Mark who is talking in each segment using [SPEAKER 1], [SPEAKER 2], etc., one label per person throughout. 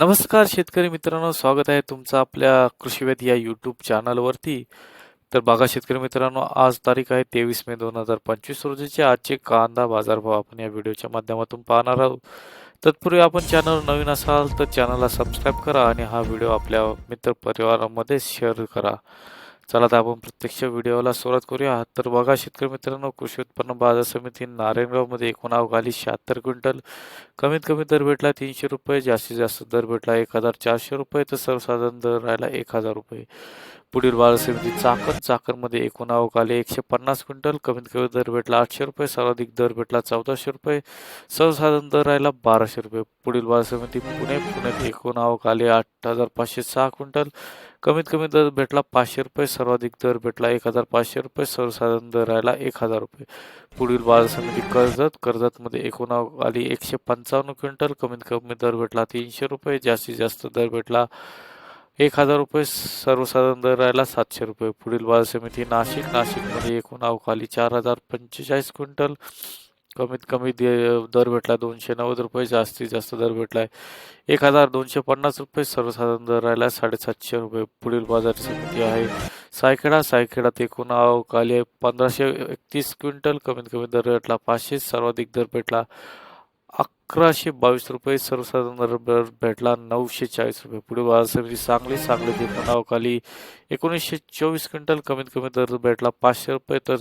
[SPEAKER 1] नमस्कार शेतकरी मित्रांनो स्वागत आहे तुमचं आपल्या कृषीवेद या यूट्यूब चॅनलवरती तर बघा शेतकरी मित्रांनो आज तारीख आहे तेवीस मे दोन हजार पंचवीस रोजीचे. आजचे कांदा बाजारभाव आपण या व्हिडिओच्या माध्यमातून पाहणार आहोत. तत्पूर्वी आपण चॅनल नवीन असाल तर चॅनलला सबस्क्राईब करा आणि हा व्हिडिओ आपल्या मित्रपरिवारामध्ये शेअर करा. चला तर आपण प्रत्यक्ष व्हिडिओला सुरुवात करूया. तर बघा शेतकरी मित्रांनो कृषी उत्पन्न बाजार समिती नारायणगावमध्ये एकूण अवघाली शहात्तर क्विंटल. कमीत कमी दर भेटला तीनशे रुपये जास्तीत जास्त दर भेटला एक हजार चारशे रुपये तर सर्वसाधारण दर राहिला एक हजार रुपये. पुढील बाजार समिती चाकण चाकणमध्ये एकूण आवक आले एकशे पन्नास क्विंटल. कमीत कमी दर भेटला आठशे रुपये सर्वाधिक दर भेटला चौदाशे रुपये. सर्वसाधारण दर राहिला बाराशे रुपये. पुढील बाजार समिती पुणे पुण्यात एकूण आवक आले आठ हजार पाचशे सहा क्विंटल. कमीत कमी दर भेटला पाचशे रुपये सर्वाधिक दर भेटला एक हजार पाचशे रुपये सर्वसाधारण दर राहिला एक हजार रुपये. पुढील बाजार समिती कर्जत कर्जतमध्ये एकूण आली एकशे पंचावन्न क्विंटल कमीत कमी दर भेटला तीनशे रुपये जास्तीत जास्त दर भेटला एक हजार रुपये सर्वसाधारण दर राहिला सातशे रुपये. पुढील बाजार समिती नाशिक नाशिकमध्ये एकूण अवकाली चार हजार पंचेचाळीस क्विंटल कमीत कमी दे- दर भेटला दोनशे नव्वद रुपये जास्तीत जास्त दर भेटलाय. एक हजार दोनशे पन्नास रुपये सर्वसाधारण दर राहिला साडेसातशे रुपये. पुढील बाजार समिती आहे. सायखेडा सायखेडात एकूण अवकाली आहे. पंधराशे एकतीस क्विंटल कमीत कमी दर भेटला पाचशे सर्वाधिक दर भेटला अकराशे बावीस रुपये सर्वसाधारण दर दर भेटला. नऊशे चाळीस रुपये. पुढे बाजार समिती सांगली सांगलीत एकूण अवकाली एकोणीसशे चोवीस क्विंटल कमीत कमी दर भेटला. पाचशे रुपये तर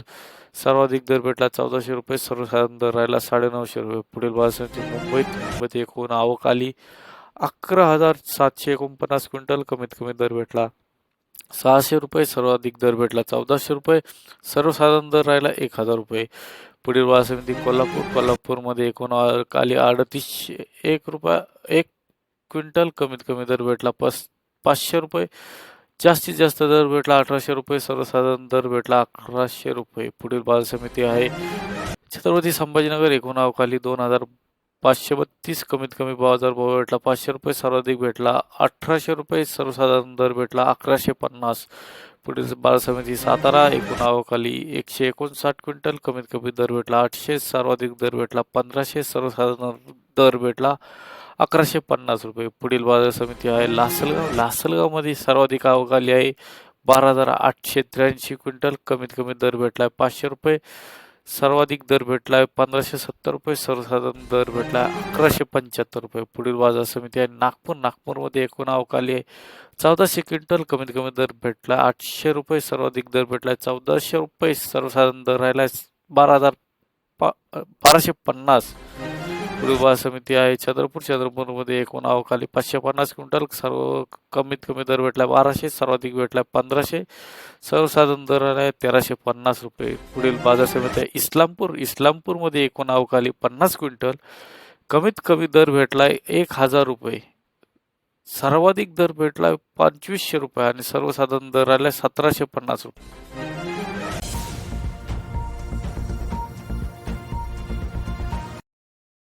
[SPEAKER 1] सर्वाधिक दर भेटला. चौदाशे रुपये सर्वसाधारण दर राहिला. साडेनऊशे रुपये. पुढील बाजार समिती मुंबईत मुंबईत एकूण आवक आली. अकरा हजार सातशे एकोणपन्नास क्विंटल कमीत कमी दर भेटला. सहाशे रुपये सर्वाधिक दर भेटला. चौदाशे रुपये सर्वसाधारण दर राहिला. एक हजार रुपये. पुढील बाजार समिती कोल्हापूर कोल्हापूरमध्ये एकूण खाली अडतीसशे एक रुपया एक क्विंटल कमीत कमी दर भेटला पस पाचशे रुपये. जास्तीत जास्त दर भेटला अठराशे रुपये सर्वसाधारण दर भेटला अकराशे रुपये. पुढील बाजार समिती आहे छत्रपती संभाजीनगर एकूण अवकाली दोन हजार पाचशे बत्तीस. कमीत कमी बाजार भाव भेटला पाचशे रुपये सर्वाधिक भेटला अठराशे रुपये सर्वसाधारण दर भेटला अकराशे पन्नास. पुढील बाजार समिती सातारा एकूण आवकाली एकशे एकोणसाठ क्विंटल कमीत कमी दर भेटला आठशे सर्वाधिक दर भेटला पंधराशे सर्वसाधारण दर भेटला अकराशे पन्नास रुपये. पुढील बाजार समिती आहे लासलगाव. लासलगावमध्ये सर्वाधिक आवक आली आहे बारा हजार आठशे त्र्याऐंशी क्विंटल कमीत कमी दर भेटला आहे पाचशे रुपये. सर्वाधिक दर भेटला आहे. पंधराशे सत्तर रुपये सर्वसाधारण दर भेटला आहे. अकराशे पंच्याहत्तर रुपये. पुढील बाजार समिती आहे. नागपूर नागपूरमध्ये एकूण अवकाली आहे. चौदाशे क्विंटल कमीत कमी दर भेटला आठशे रुपये सर्वाधिक दर भेटला आहे. चौदाशे रुपये सर्वसाधारण दर राहिला आहे. बारा हजार पा बाराशे पन्नास. पुढील बाजार समिती आहे चंद्रपूर चंद्रपूरमध्ये एकूण अवकाली पाचशे पन्नास क्विंटल सर्व कमीत कमी दर भेटला बाराशे सर्वाधिक भेटला पंधराशे. सर्वसाधारण दर आहे तेराशे पन्नास रुपये. पुढील बाजार समिती आहे इस्लामपूर. इस्लामपूरमध्ये एकूण अवकाली पन्नास क्विंटल कमीत कमी दर भेटलाय एक हजार रुपये. सर्वाधिक दर भेटलाय पंचवीसशे रुपये आणि सर्वसाधारण दर आलाय सतराशे पन्नास रुपये.